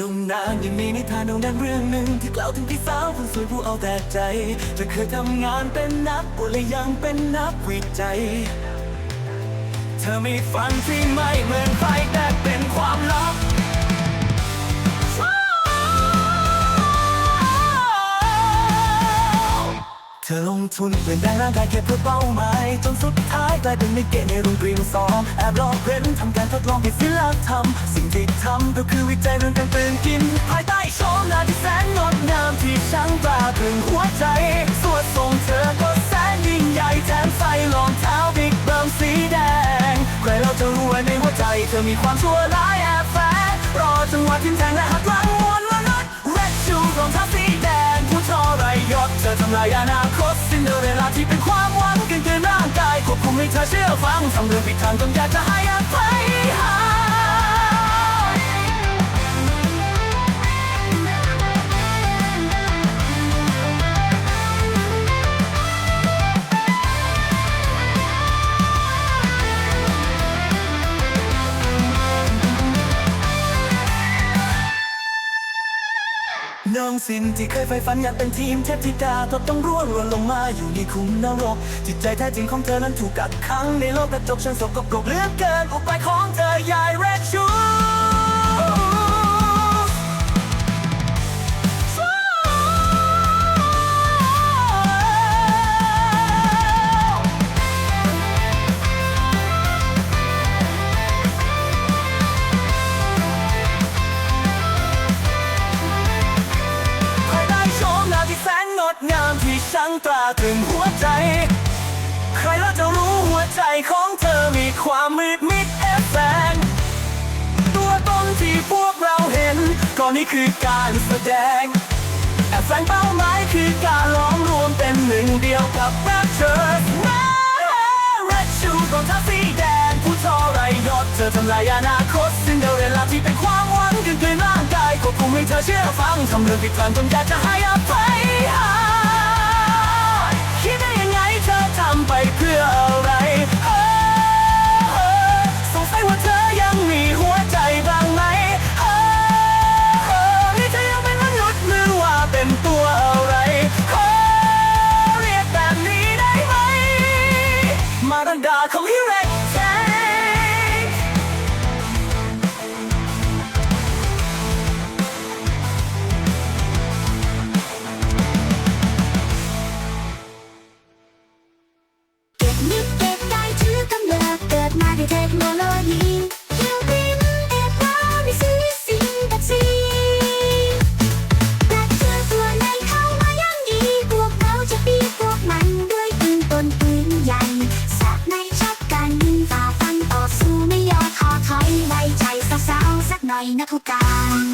นมนานยังมีนิทานโด่งดังเรื่องหนึ่งที่กล่าวถึงพี่สาวผู้สวยผู้เอาแต่ใจเธอเคยทำงานเป็นนักบวชและยังเป็นนักวิจัย เธอมีฝันที่ไม่เหมือนใครแต่เป็นความลับเธอลงทุนเปลี่ยนแปลงร่างกายแค่เพื่อเป้าหมาย จนสุดท้ายกลายเป็นมิเกในโรงเรียนสองแอบลอกเล่นทำการทดลองให้ศิลธรรม สิ่งที่ทำก็คือวิจัยเรื่องการตื่นกิน ภายใต้โฉมหน้าที่แสนงดงามที่ช่างตาตรึงหัวใจ สวดทรงเธอก็แสนยิ่งใหญ่แถมใส่รองเท้า มีความชั่วร้ายแอบแฝงรอจังหวะทิ้งแทงและหักหลังวนละนัดเรดชูรองเท้าสีแดงผู้ทรยศเธอทำลายอนาคตสิ้นเดเวลาที่เป็นความหวังกันเกินร่างกายควบคุมให้เธอเชื่อฟังทำเรื่องผิดทางต้อยากจะให้อภัยหา น้องสินที่เคยใฝ่ฝันอยากเป็นทีมเทพธิดาตดต้องร่วงหล่นลงมาอยู่ในคุมนรก จิตใจแท้จริงของเธอนั้นถูกกักขังในโลกกระจกฉันสกปรกเหลือเกินอุบายของเธอยายแรกชู ดงามที่ช่างตราตรึงหัวใจ ใครแล้วจะรู้หัวใจของเธอมีความมืดมิดแอบแฝงตัวตนที่พวกเราเห็น ก็นี่คือการแสดง แอบแฝงเป้าหมายคือการล้อมรวมเป็นหนึ่งเดียวกับแรปเชอร์เรดชูรองเท้าสีแดงผู้ทอรยศเธอทำลายอนาคตซินเดอเรลล่าที่เป็นความหวังกันเกินร่างกายควบคุมให้เธอเชื่อฟังทำเรื่องผิดพลาดจนอยากจะให้อภัย มารันดาข นักการ